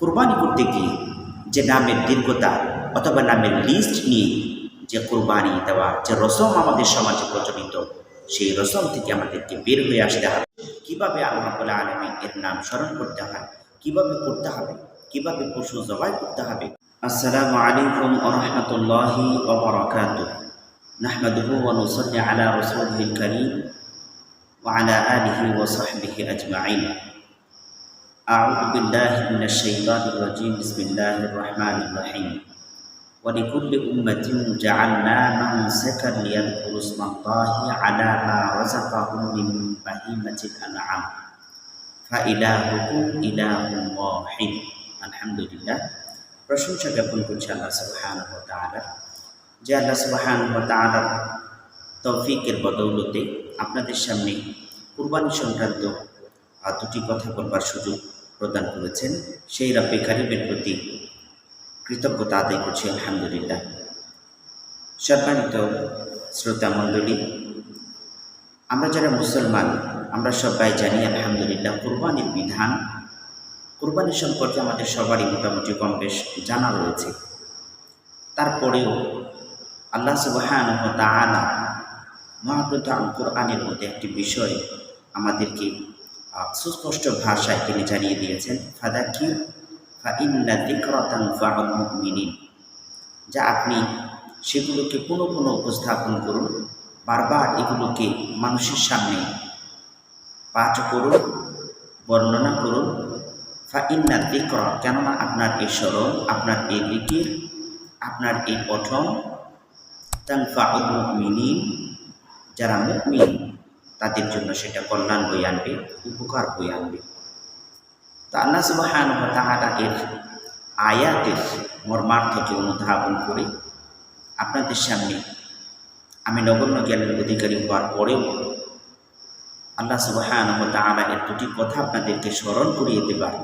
কোরবানি করতে গিয়ে যে নামের দীর্ঘতা অথবা নামের লিস্ট নিয়ে যে কোরবানি দেওয়া, যে রসম আমাদের সমাজে প্রচলিত, সেই রসম থেকে আমাদেরকে বের হয়ে আসতে হবে। কীভাবে আল্লাহ রাব্বুল আলামিন এর নাম স্মরণ করতে হয়, কীভাবে করতে হবে, কীভাবে পশু জবাই করতে হবে? আসসালামু আলাইকুম ওয়া রাহমাতুল্লাহি ওয়া বারাকাতুহু। নাহমাদুহু ওয়া নুসাল্লি আলা রাসূলিহিল কারীম ওয়া আলা আলিহি আজমাইন। أعوذ بالله من الشيطان الرجيم بسم الله الرحمن الرحيم ولكل أمة جعلنا منسكا ليذكروا اسم الله على ما رزقهم من بهيمة الأنعام فإلهكم إله واحد الحمد لله প্রশংসা জ্ঞাপন করছে আল্লাহ সুবহানাহু ওয়া তাআলা যে আল্লাহ সুবহানাহু ওয়া তাআলার তৌফিকের বদৌলতে আপনাদের সামনে কুরবানি সংক্রান্ত আর দুটি কথা বলবার সুযোগ প্রদান করেছেন সেই রব্বে কারিমের প্রতি কৃতজ্ঞতা আদায় করছি, আলহামদুলিল্লাহ। সম্মানিত শ্রোতা মণ্ডলী, আমরা যারা মুসলমান, আমরা সবাই জানি, আলহামদুলিল্লাহ, কোরবানির বিধান, কোরবানি সম্পর্কে আমাদের সবারই মোটামুটি কম বেশ জানা রয়েছে। তারপরেও আল্লাহ সুবাহান তাআলা মহাগ্রন্থ আল কোরআনের মধ্যে একটি বিষয় আমাদেরকে সুস্পষ্ট ভাষায় তিনি জানিয়ে দিয়েছেন ফাদাকির ফা ইন্না দিকরাতান ফাউল মুমিনিন। যা আপনি সেগুলোকে পুনঃ পুনঃ উপস্থাপন করুন, বারবার এগুলোকে মানুষের সামনে পাঠ করুন, বর্ণনা করুন। ফা ইন্না দিকরা কেননা আপনার এই স্মরণ, আপনার এই দিকির আপনার এই পঠন তান ফাউল মুমিনিন, যারা মুমিন তাদের জন্য সেটা কল্যাণ বই আনবে, উপকার বই আনবে। তা আল্লাহ সুবাহান তাহারা এর আয়াতের মর্মার্থকে অনুধাবন করে আপনাদের সামনে আমি নগণ্য জ্ঞানের অধিকারী হওয়ার পরেও আল্লাহ সুবাহান তাহারা এর দুটি কথা আপনাদেরকে স্মরণ করিয়ে দেবার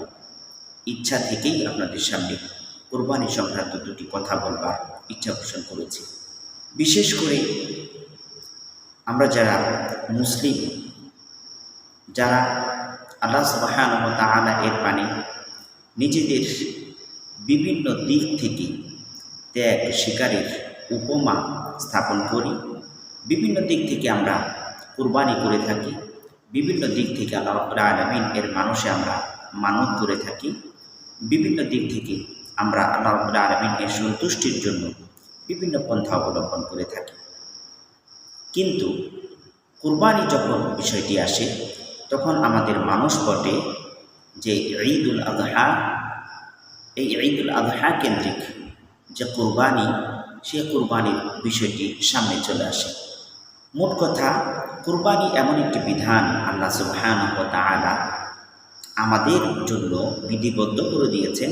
ইচ্ছা থেকেই আপনাদের সামনে কোরবানি সংক্রান্ত দুটি কথা বলবার ইচ্ছা পোষণ করেছি। বিশেষ করে আমরা যারা মুসলিম, যারা আল্লাহ সুবাহান তাআলা এর পানে নিজেদের বিভিন্ন দিক থেকে ত্যাগ শিকারের উপমা স্থাপন করি, বিভিন্ন দিক থেকে আমরা কুরবানি করে থাকি, বিভিন্ন দিক থেকে আল্লাহ আলামিন এর মানুষে আমরা মানত করে থাকি, বিভিন্ন দিক থেকে আমরা আল্লাহ আলামিন এর সন্তুষ্টির জন্য বিভিন্ন পন্থা অবলম্বন করে থাকি। কিন্তু কুরবানি যখন বিষয়টি আসে, তখন আমাদের মানুষ বটে যে ঈদুল আজহা এই ঈদুল আজহা কেন্দ্রিক যে কুরবানি, সে কুরবানির বিষয়টি সামনে চলে আসে। মোট কথা, কুরবানি এমন একটি বিধান আল্লাহ সুবহানাহু ওয়া তাআলা আমাদের জন্য বিধিবদ্ধ করে দিয়েছেন,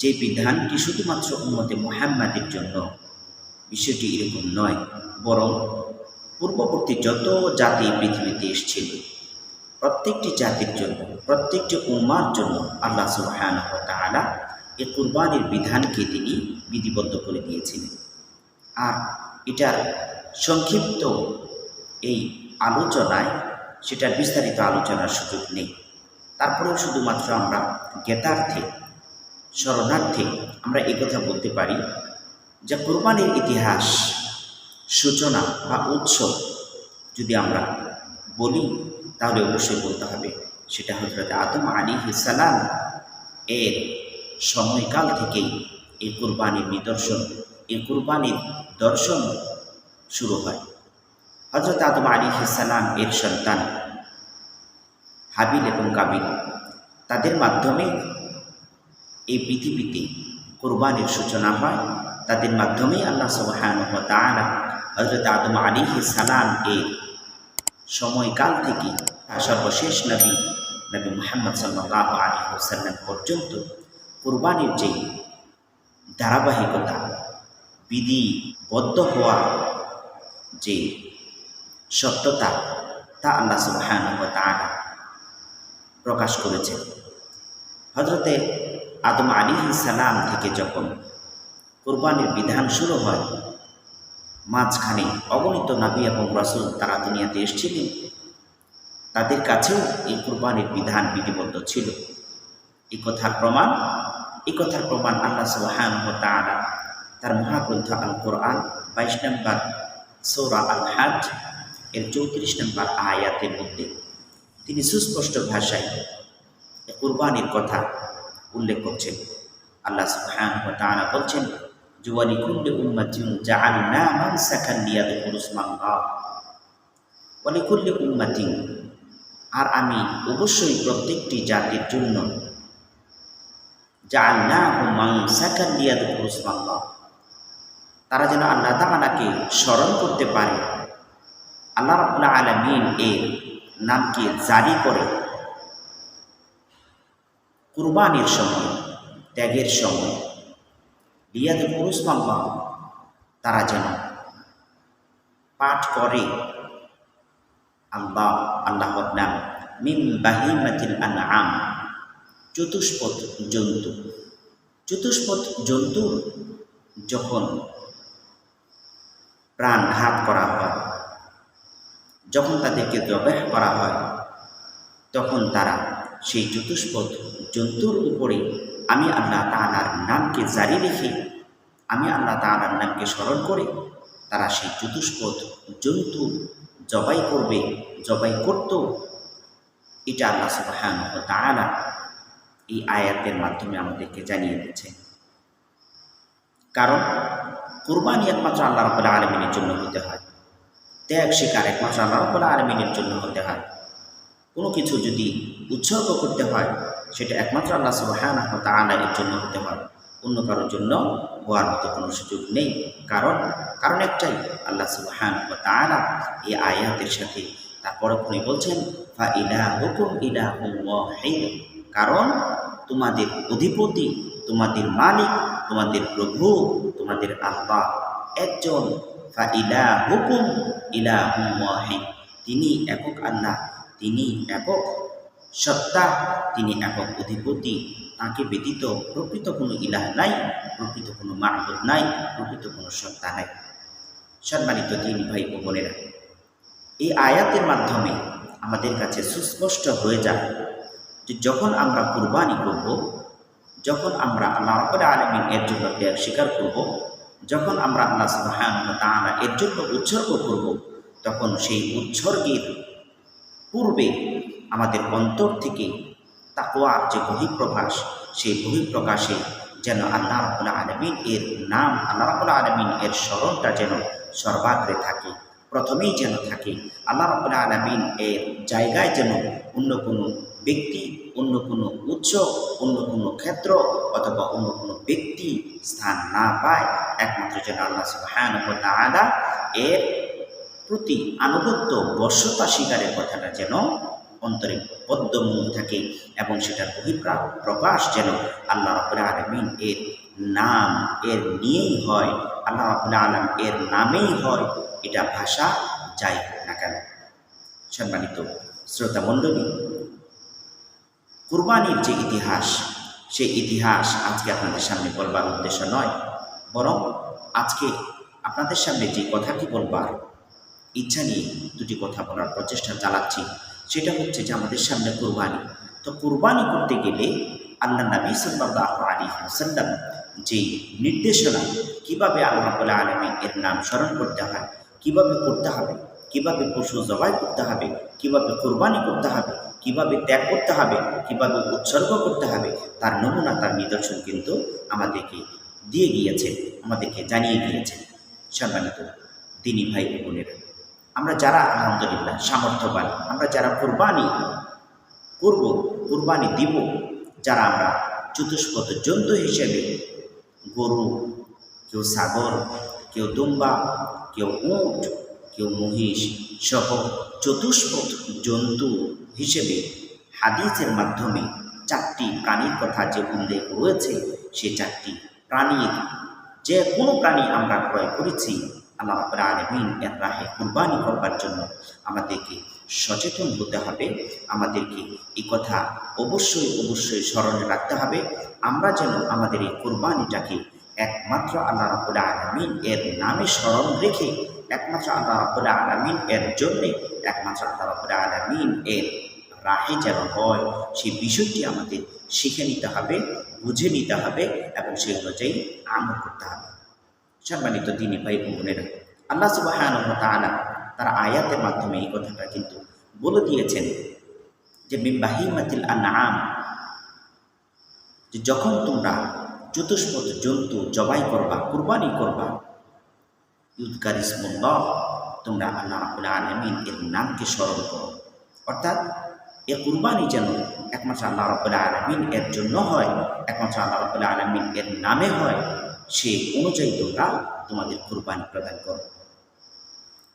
যে বিধানটি শুধুমাত্র উম্মতে মুহাম্মাদের জন্য বিষয়টি এরকম নয়, বরং পূর্ববর্তী যত জাতি পৃথিবীতে এসেছিল, প্রত্যেকটি জাতির জন্য, প্রত্যেকটি উম্মার জন্য আল্লাহ সুবহানাহু ওয়া তাআলা এই কুরবানির বিধানকে তিনি বিধিবদ্ধ করে দিয়েছিলেন। আর এটার সংক্ষিপ্ত এই আলোচনায়, সেটার বিস্তারিত আলোচনার সুযোগ নেই। তারপরেও শুধুমাত্র আমরা জ্ঞাতার্থে, শরণার্থে আমরা কথা বলতে পারি যে কোরবানির ইতিহাস সূচনা বা উৎস যদি আমরা বলি, তাহলে অবশ্যই বলতে হবে সেটা হজরত আদম আলী সালাম এর সময়কাল থেকেই এই কুরবানির নিদর্শন এই কুরবানির দর্শন শুরু হয়। হজরত আদম আলী সালাম এর সন্তান হাবিল এবং কাবিল, তাদের মাধ্যমে এই পৃথিবীতে কোরবানির সূচনা হয়। তাদের মাধ্যমেই আল্লাহ সুবহানাহু ওয়া হযরত আদম আলাইহিস সালাম এর সময়কাল থেকে তার সর্বশেষ নবী নবী মুহাম্মদ সাল্লাল্লাহু আলী ওয়াসাল্লাম পর্যন্ত কোরবানির যে ধারাবাহিকতা, বিধিবদ্ধ হওয়া যে সত্যতা, তা আল্লাহ সুবহানাহু ওয়া প্রকাশ করেছেন। হজরতে আদম আলী সালাম থেকে যখন কোরবানির বিধান শুরু হয় মাঝখানে অগণিত নাবী এবং রসুল তারা দুনিয়াতে এসেছিলেন। তাদের কাছেও এই কোরবানির বিধান বিধিবদ্ধ ছিল। এই কথার প্রমাণ এই কথার প্রমাণ আল্লাহ সুবহান তাআলা তার মহাগ্রন্থ আল কোরআন বাইশ নম্বর সৌরা আল হাজ এর চৌত্রিশ নম্বর আয়াতের মধ্যে তিনি সুস্পষ্ট ভাষায় কুরবানির কথা উল্লেখ করছেন। আল্লাহ তাআলা বলছেন জুয়ালি কুল্লি উম্মাতিন জাআলনা মানসাকান লিয়াদকুরু ইসমাল্লাহ ওয়ালি কুল্লি উম্মাতিন আর আমি অবশ্যই প্রত্যেকটি জাতির জন্য জাআলনাহু মানসাকান লিয়াদকুরু ইসমাল্লাহ তারা যেন আল্লাহ তাআলাকে স্মরণ করতে পারে। আল্লাহ রাব্বুল আলামিন এর নামকে জারি করে কুরবানির সময়, ত্যাগের সময় রিয়াদে পুরুষ মাম্মা তারা যেন পাঠ করে। আল্লাহ আল্লাহর নাম মিম বাহিমাতিল আনআম চতুষ্পথ জন্তু। চতুষ্পথ জন্তুর যখন প্রাণঘাত করা হয়, যখন তাদেরকে জবাহ করা হয়, তখন তারা সেই চতুষ্পথ জন্তুর উপরে আমি আল্লাহ তাআলার নামকে জারি রেখে, আমি আল্লাহ তাআলার নামকে স্মরণ করে তারা সেই চতুষ্পথ জন্তু জবাই করবে, জবাই করত। এটা আল্লাহ সুবহানাহু ওয়া তাআলা এই আয়াতের মাধ্যমে আমাদেরকে জানিয়ে দিচ্ছে কারণ কুরবানি একমাত্র আল্লাহ রাব্বুল আলামিনের জন্য হতে হয়। ত্যাগ স্বীকার একমাত্র আল্লাহ রাব্বুল আলামিনের জন্য হতে হয়। কোনো কিছু যদি উৎসর্গ করতে হয় সেটা একমাত্র আল্লাহ সুবহানাহু ওয়া তাআলা জন্য হতে হয় অন্য কারোর জন্য হওয়ার মতো কোনো সুযোগ নেই। কারণ কারণ একটাই, আল্লাহ সুবহানাহু ওয়া তাআলা এই আয়াতের সাথে তারপরে তিনি বলছেন, ফা ইলাহুকুম ইলাহুম ওয়াহিদ। কারণ, তোমাদের অধিপতি, তোমাদের মালিক, তোমাদের প্রভু, তোমাদের আল্লাহ একজন। ফা ইলাহুকুম ইলাহুম ওয়াহিদ। তিনি একক আল্লাহ, তিনি একক সত্তা, তিনি একক অধিপতি, তাকে ব্যতীত প্রকৃত কোনো ইলাহ নাই, প্রকৃত কোনো মাহবুদ নাই, প্রকৃত কোনো সত্তা নাই। সম্মানিত তিনি ভাই ও বোনেরা, এই আয়াতের মাধ্যমে আমাদের কাছে সুস্পষ্ট হয়ে যায় যে যখন আমরা কুরবানি করব, যখন আমরা আল্লাহ রব্বুল আলমিন এর জন্য ত্যাগ স্বীকার করব, যখন আমরা আল্লাহ তাআলা এর জন্য উৎসর্গ করব, তখন সেই উৎসর্গের পূর্বে আমাদের অন্তর থেকে তাকোয়ার যে বহিঃপ্রকাশ, সেই বহিঃপ্রকাশে যেন আল্লাহ রাবুল আলমিন এর নাম, আল্লাহ রাবুল আলমিন এর স্মরণটা যেন সর্বাগ্রে থাকে, প্রথমেই যেন থাকে। আল্লাহ রাবুল আলমিন এর জায়গায় যেন অন্য কোনো ব্যক্তি, অন্য কোনো উৎস, অন্য কোনো ক্ষেত্র অথবা অন্য কোনো ব্যক্তি স্থান না পায়। একমাত্র যেন আল্লাহ সুবহান তাআলা এর প্রতি আনুগত্য বর্ষতা স্বীকারের কথাটা যেন অন্তরে পদ্মমূল থাকে এবং সেটার বহিপ্রা প্রকাশ যেন আল্লাহ রবুল্লা আলমিন এর নাম, এর নিয়েই হয়। আল্লাহ রবুল্লা আলম এর নামেই হয়। এটা ভাষা যাই না কেন। সম্মানিত শ্রোতা মণ্ডলী, কুরবানির যে ইতিহাস সেই ইতিহাস আজকে আপনাদের সামনে বলবার উদ্দেশ্য নয়, বরং আজকে আপনাদের সামনে যে কথাটি বলবার ইচ্ছা নিয়ে দুটি কথা বলার প্রচেষ্টা চালাচ্ছি। সেটা হচ্ছে যে আমাদের সামনে কোরবানি। তো কোরবানি করতে গেলে আল্লাহ নবী সাল্লাহ আলী হাসাল্লাম যে নির্দেশনা, কীভাবে আল্লাহ আলমী এর নাম স্মরণ করতে হয়, কীভাবে করতে হবে, কীভাবে পশু জবাই করতে হবে, কীভাবে কোরবানি করতে হবে, কীভাবে ত্যাগ করতে হবে, কীভাবে উৎসর্গ করতে হবে, তার নমুনা, তার নিদর্শন কিন্তু আমাদেরকে দিয়ে গিয়েছে, আমাদেরকে জানিয়ে গিয়েছেন সম্মানিত দিনী ভাই বোনেরা আমরা যারা আলহামদুলিল্লাহ সামর্থ্যবান, আমরা যারা কোরবানি করব, কোরবানি দিব, যারা আমরা চতুষ্পদ জন্তু হিসেবে, গরু, কেউ সাগর কেউ দুম্বা, কেউ উঁট, কেউ মহিষ সহ চতুষ্পদ জন্তু হিসেবে হাদিসের মাধ্যমে চারটি প্রাণীর কথা যে উল্লেখ রয়েছে, সে চারটি প্রাণীর যে কোনো প্রাণী আমরা ক্রয় করেছি আল্লাহ রাব্বুল আলামিন এর রাহে কুরবানি করবার জন্য আমাদেরকে সচেতন হতে হবে। আমাদেরকে এই কথা অবশ্যই অবশ্যই স্মরণে রাখতে হবে। আমরা যেন আমাদের এই কুরবানিটাকে একমাত্র আল্লাহ রাব্বুল আলামিন এর নামে স্মরণ রেখে একমাত্র আল্লাহ রাব্বুল আলামিন এর জন্যে একমাত্র আল্লাহ রাব্বুল আলামিন এর রাহে যেন হয়, সেই বিষয়টি আমাদের শিখে নিতে হবে, বুঝে নিতে হবে এবং সেই অনুযায়ী আমল করতে হবে। সম্মানিত দিনী ভাই বোনেরা, আল্লাহ সুবাহান তার আয়াতের মাধ্যমে এই কথাটা কিন্তু বলে দিয়েছেন যে মিম্বাহিমাতিল আনাম যে যখন তোমরা চতুষ্পদ জন্তু জবাই করবা, কুরবানি করবা, ইউদকার ইসমুল্লাহ, তোমরা আল্লাহ আলমিন এর নামকে স্মরণ করো। অর্থাৎ এ কুরবানি যেন একমাত্র আল্লাহ রাবুল আলমিন এর জন্য হয়, একমাত্র আল্লাহ রাবুল আলমিন এর নামে হয়। সে অনুযায়ী তোমরা তোমাদের কুরবানি প্রদান করো।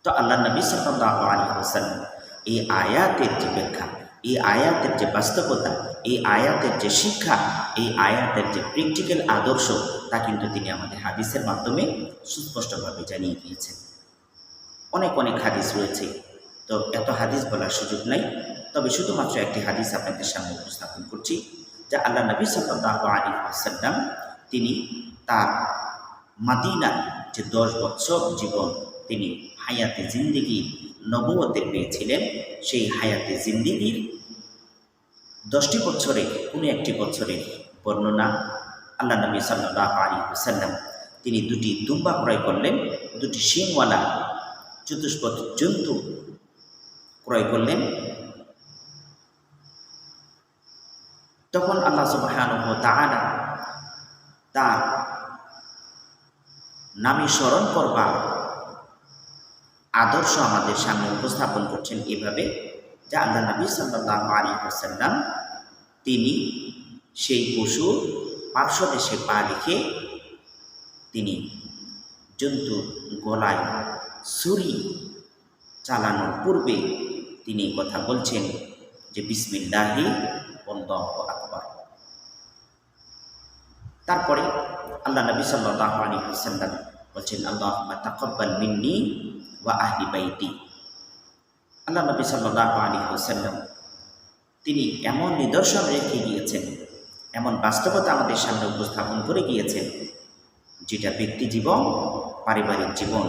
তো আল্লাহ নবী হোসাল্লাম এই আয়াতের যে ব্যাখ্যা, এই আয়াতের যে বাস্তবতা, এই আয়াতের যে শিক্ষা, এই আয়াতের যে প্র্যাকটিক্যাল আদর্শ, তা কিন্তু তিনি আমাদের হাদিসের মাধ্যমে সুস্পষ্টভাবে জানিয়ে দিয়েছেন। অনেক অনেক হাদিস রয়েছে। তো এত হাদিস বলার সুযোগ নাই। তবে শুধুমাত্র একটি হাদিস আপনাদের সামনে উপস্থাপন করছি, যা আল্লাহ নবী সাল্লাহ আলী আসাল্লাম তিনি তার মাদিনার যে দশ বৎসর জীবন তিনি হায়াতে জিন্দিগি নবতের পেয়েছিলেন, সেই হায়াতে জিন্দিগির দশটি বছরে কোনো একটি বছরের বর্ণনা আল্লাহ নবী সাল্লাহ আলী হুসাল্লাম তিনি দুটি দুম্বা ক্রয় করলেন, দুটি শিংওয়ালা চতুষ্পথ জন্তু ক্রয় করলেন। তখন আল্লাহ সুবাহান তাহারা তার নামে স্মরণ করবার আদর্শ আমাদের সামনে উপস্থাপন করছেন এভাবে, যে আল্লাহ নবী সাল্লাহ আলী হাসাল্লাম তিনি সেই পশু পার্শ্বদেশে পা রেখে তিনি জন্তুর গলায় ছুরি চালানোর পূর্বে তিনি কথা বলছেন যে, বিসমিল্লাহি, আল্লাহ আকবর। তারপরে আল্লাহ নবী সাল্লাহ আলী হাসাল্লাম বলছেন আল্লাহ তাকব্বাল মিন্নি ওয়া আহলি বাইতি। আল্লাহ নবী সাল্লাহ আলী হাসাল্লাম তিনি এমন নিদর্শন রেখে গিয়েছেন, এমন বাস্তবতা আমাদের সামনে উপস্থাপন করে গিয়েছেন, যেটা ব্যক্তি জীবন, পারিবারিক জীবন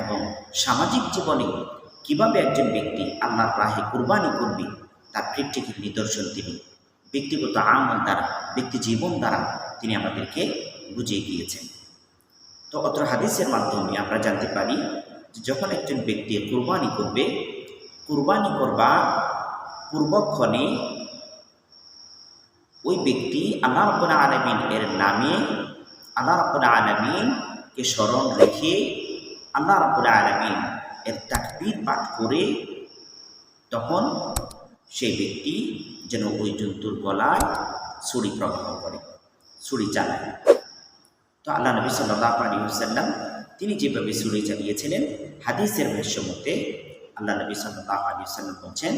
এবং সামাজিক জীবনে কীভাবে একজন ব্যক্তি আল্লাহর রাহে কুরবানি করবে, তার প্র্যাকটিক্যাল নিদর্শন তিনি, ব্যক্তিগত আমল দ্বারা, ব্যক্তি জীবন দ্বারা তিনি আমাদেরকে বুঝিয়ে গিয়েছেন। তো অত হাদিসের মাধ্যমে আমরা জানতে পারি যখন একজন ব্যক্তি কুরবানি করবে, কুরবানি করবা পূর্বক্ষণে ওই ব্যক্তি আল্লাহ রব্বুল আলমিন এর নামে, আল্লাহ রব্বুল আলমিনকে স্মরণ রেখে আল্লাহ রব্বুল আলমিন এর তাকবীর পাঠ করে তখন সেই ব্যক্তি যেন ওই জন্তুর গলায় ছুরি প্রবাহ করে, ছুরি চালায়। তো আল্লাহ নবী সাল্লাহ আলী হুসাল্লাম তিনি যেভাবে ছুরি চালিয়েছিলেন, হাদিসের ভাষ্য মতে আল্লাহ নবী সাল্লাহ আলী সাল্লাম বলছেন,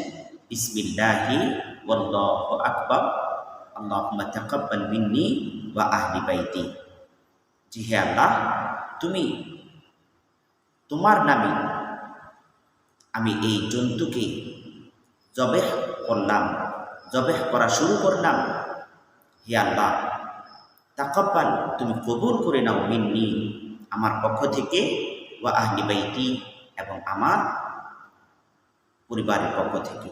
বিসমিল্লাহি ওয়াল্লাহু আকবার, আল্লাহুম্মা তাকাব্বাল মিন্নি ওয়া আহলি বাইতি। জি হে আল্লাহ, তুমি তোমার নামে আমি এই জন্তুকে জবেহ করলাম, জবেহ করা শুরু করলাম। হে আল্লাহ তাকাব্বাল, তুমি কবুল করে নাও মিন্নি, আমার পক্ষ থেকে ওয়া আহলি বাইতি এবং আমার পরিবারের পক্ষ থেকে।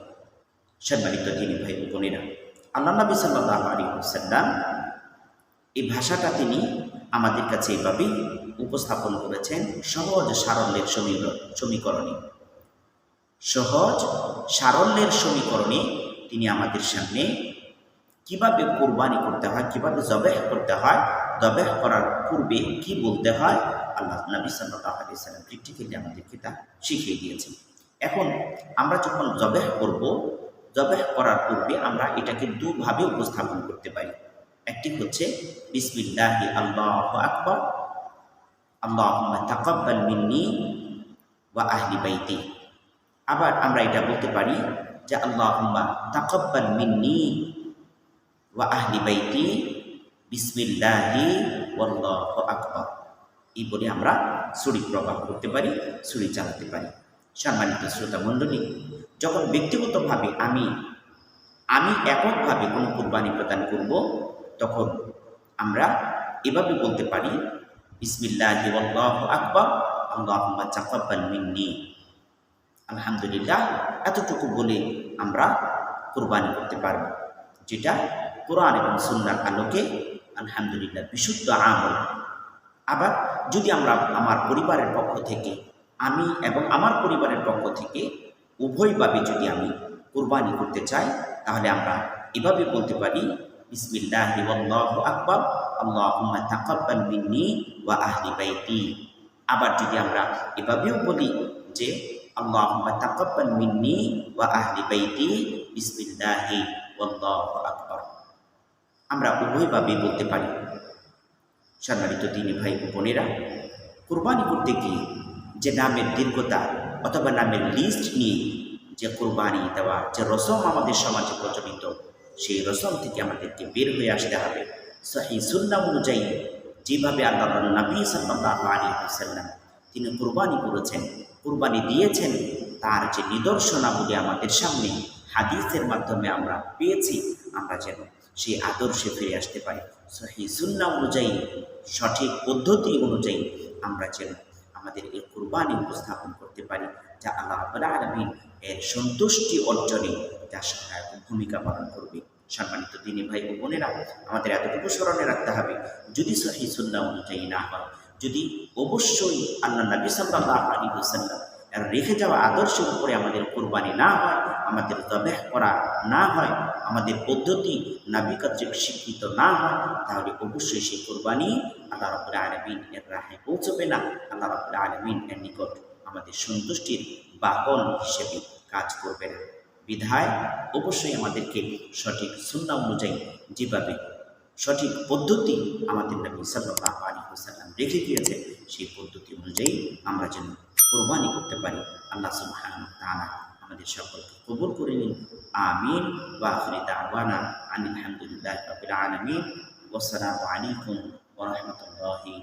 সম্মানিত তিনি ভাই বোনেরা, আল্লাহ নবী সাল্লাহ আলী হুসাল্লাম এই ভাষাটা তিনি আমাদের কাছে এভাবেই উপস্থাপন করেছেন সহজ সারল্যের সমীকরণে। সহজ সারল্যের সমীকরণে তিনি আমাদের সামনে কীভাবে কোরবানি করতে হয়, কীভাবে জবেহ করতে হয় জবেহ করার পূর্বে কি বলতে হয়, আল্লাহ নবী সাল্লাহ আলি সাল্লাম প্র্যাকটিক্যালি আমাদেরকে তা শিখিয়ে দিয়েছেন। এখন আমরা যখন জবেহ করব জবেহ করার পূর্বে আমরা এটাকে দুভাবে উপস্থাপন করতে পারি। একটি হচ্ছে, বিসমিল্লাহি আল্লাহ আকবর আল্লাহ তাকাব্বাল মিন্নি ওয়া আহলি বাইতি। আবার আমরা এটা বলতে পারি যে আল্লাহ তাকাব্বাল মিন্নি ওয়া আহলি বাইতি বিসমিল্লাহি ওয়াল্লাহু আকবর এই বলে আমরা ছুরি প্রবাহ করতে পারি ছুরি চালাতে পারি সম্মানিত শ্রোতা মণ্ডলী যখন ব্যক্তিগতভাবে আমি আমি এককভাবে কোনো কুরবানি প্রদান করব তখন আমরা এভাবে বলতে পারি বিসমিল্লাহ আল্লাহ আকবর আল্লাহ চাকাব্বাল মিন্নি আলহামদুলিল্লাহ এতটুকু বলে আমরা কোরবানি করতে পারব, যেটা কোরআন এবং সুন্নার আলোকে আলহামদুলিল্লাহ বিশুদ্ধ আমল। আবার যদি আমরা আমার পরিবারের পক্ষ থেকে, আমি এবং আমার পরিবারের পক্ষ থেকে উভয়ভাবে যদি আমি কোরবানি করতে চাই, তাহলে আমরা এভাবে বলতে পারি, বিসমিল্লাহ আল্লাহু আকবার তাকাব্বাল মিন্নি আবার যদি আমরা এভাবেও বলি যে, আল্লাহুম্মা তাকাব্বাল মিন্নি ওয়া আহলি বাইতি, বিসমিল্লাহি আল্লাহু আকবার। আমরা উভয়ভাবে বলতে পারি। সম্মানিত দিনী ভাই বোনেরা, কোরবানি করতে গিয়ে যে নামের দীর্ঘতা অথবা নামের লিস্ট নিয়ে যে কোরবানি দেওয়া, যে রসম আমাদের সমাজে প্রচলিত, সেই রসম থেকে আমাদেরকে বের হয়ে আসতে হবে। সহি সুন্না অনুযায়ী যেভাবে আল্লাহ নবী সাল্লাম তিনি কোরবানি করেছেন, কোরবানি দিয়েছেন, তার যে নিদর্শনাবলী আমাদের সামনে হাদিসের মাধ্যমে আমরা পেয়েছি, আমরা যেন সেই আদর্শে ফিরে আসতে পারি। সহি সুন্না অনুযায়ী, সঠিক পদ্ধতি অনুযায়ী আমরা যেন আমাদের এই কোরবানি উপস্থাপন করতে পারি, যা আল্লাহ আব্বুল আলমিন এর সন্তুষ্টি অর্জনে যা সহায়ক ভূমিকা পালন করবে। সম্মানিত দিনী ভাই ও বোনেরা, আমাদের এতটুকু স্মরণে রাখতে হবে, যদি সহি সুন্না অনুযায়ী না হয়, যদি অবশ্যই আল্লাহ নবী সাল্লাহ আলী হুসাল্লাম এর রেখে যাওয়া আদর্শের উপরে আমাদের কোরবানি না হয়, আমাদের জবেহ করা না হয়, আমাদের পদ্ধতি নাবি কর্তৃক স্বীকৃত না হয়, তাহলে অবশ্যই সেই কোরবানি আল্লাহ রবুল্লা আলমিন এর রাহে পৌঁছবে না। আল্লাহ রবুল্লা আলমিন এর নিকট আমাদের সন্তুষ্টির বাহন হিসেবে কাজ করবে না। বিধায় অবশ্যই আমাদেরকে সঠিক সুন্না অনুযায়ী যেভাবে সঠিক পদ্ধতি আমাদের নবী সাল্লাহ আলী হুসাল্লাম রেখে দিয়েছে সেই পদ্ধতি অনুযায়ী আমরা যেন কোরবানি করতে পারি। আল্লাহ সুবহান তাআলা আমাদের সকলকে কবুল করে নিন। আমিন। ওয়া আখিরি দাওয়ানা আনিল হামদুলিল্লাহি রাব্বিল আলামিন। ওয়াসসালামু আলাইকুম ওয়া রাহমাতুল্লাহি